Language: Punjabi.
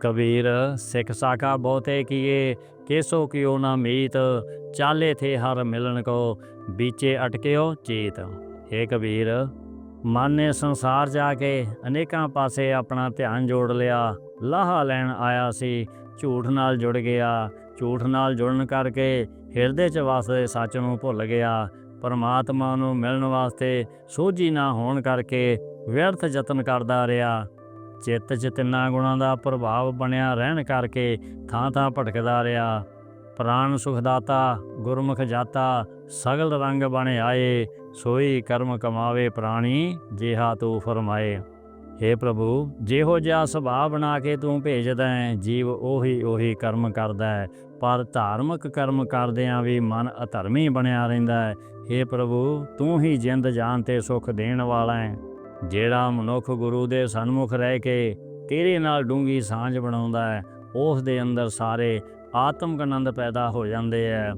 ਕਬੀਰ, ਸਿੱਖ ਸਾਖਾ ਬਹੁਤੇ ਕੀਏ, ਕੇਸੋ ਕਿਉ ਨਾ ਮੀਤ, ਚਾਲੇ ਥੇ ਹਰ ਮਿਲਨ ਕੋ ਵਿਚੇ ਅਟਕਿਓ ਚੇਤ। ਏ ਕਬੀਰ, ਮਨ ਨੇ ਸੰਸਾਰ ਜਾ ਕੇ ਅਨੇਕਾਂ ਪਾਸੇ ਆਪਣਾ ਧਿਆਨ ਜੋੜ ਲਿਆ, ਲਾਹਾ ਲੈਣ ਆਇਆ ਸੀ, ਝੂਠ ਨਾਲ ਜੁੜ ਗਿਆ, ਝੂਠ ਨਾਲ ਜੁੜਨ ਕਰਕੇ ਹਿਰਦੇ 'ਚ ਵਸਦੇ ਸੱਚ ਨੂੰ ਭੁੱਲ ਗਿਆ। ਪਰਮਾਤਮਾ ਨੂੰ ਮਿਲਣ ਵਾਸਤੇ ਸੋਝੀ ਨਾ ਹੋਣ ਕਰਕੇ ਵਿਅਰਥ ਯਤਨ ਕਰਦਾ ਰਿਹਾ। ਚਿੱਤ 'ਚ ਤਿੰਨਾਂ ਗੁਣਾਂ ਦਾ ਪ੍ਰਭਾਵ ਬਣਿਆ ਰਹਿਣ ਕਰਕੇ ਥਾਂ ਥਾਂ ਭਟਕਦਾ ਰਿਹਾ। ਪ੍ਰਾਨ ਸੁਖਦਾਤਾ, ਗੁਰਮੁਖ ਜਾਤਾ, ਸਗਲ ਰੰਗ ਬਣ ਆਏ, ਸੋਈ ਕਰਮ ਕਮਾਵੇ ਪ੍ਰਾਣੀ, ਜਿਹਾ ਤੂੰ ਫਰਮਾਏ। हे ਪ੍ਰਭੂ, ਜਿਹੋ ਜਿਹਾ ਸੁਭਾਅ ਬਣਾ ਕੇ ਤੂੰ ਭੇਜਦਾ ਹੈ, ਜੀਵ ਉਹੀ ਉਹੀ ਕਰਮ ਕਰਦਾ ਹੈ। ਪਰ ਧਾਰਮਿਕ ਕਰਮ ਕਰਦਿਆਂ ਵੀ ਮਨ ਅਧਰਮੀ ਬਣਿਆ ਰਹਿੰਦਾ ਹੈ। हे ਪ੍ਰਭੂ, ਤੂੰ ਹੀ ਜਿੰਦ ਜਾਨ ਤੇ ਸੁਖ ਦੇਣ ਵਾਲਾ ਹੈ। ਜਿਹੜਾ ਮਨੁੱਖ ਗੁਰੂ ਦੇ ਸਨਮੁਖ ਰਹਿ ਕੇ ਤੇਰੇ ਨਾਲ ਡੂੰਗੀ ਸਾਂਝ ਬਣਾਉਂਦਾ ਹੈ, ਉਸ ਦੇ ਅੰਦਰ ਸਾਰੇ ਆਤਮਿਕ ਆਨੰਦ ਪੈਦਾ ਹੋ ਜਾਂਦੇ ਹੈ।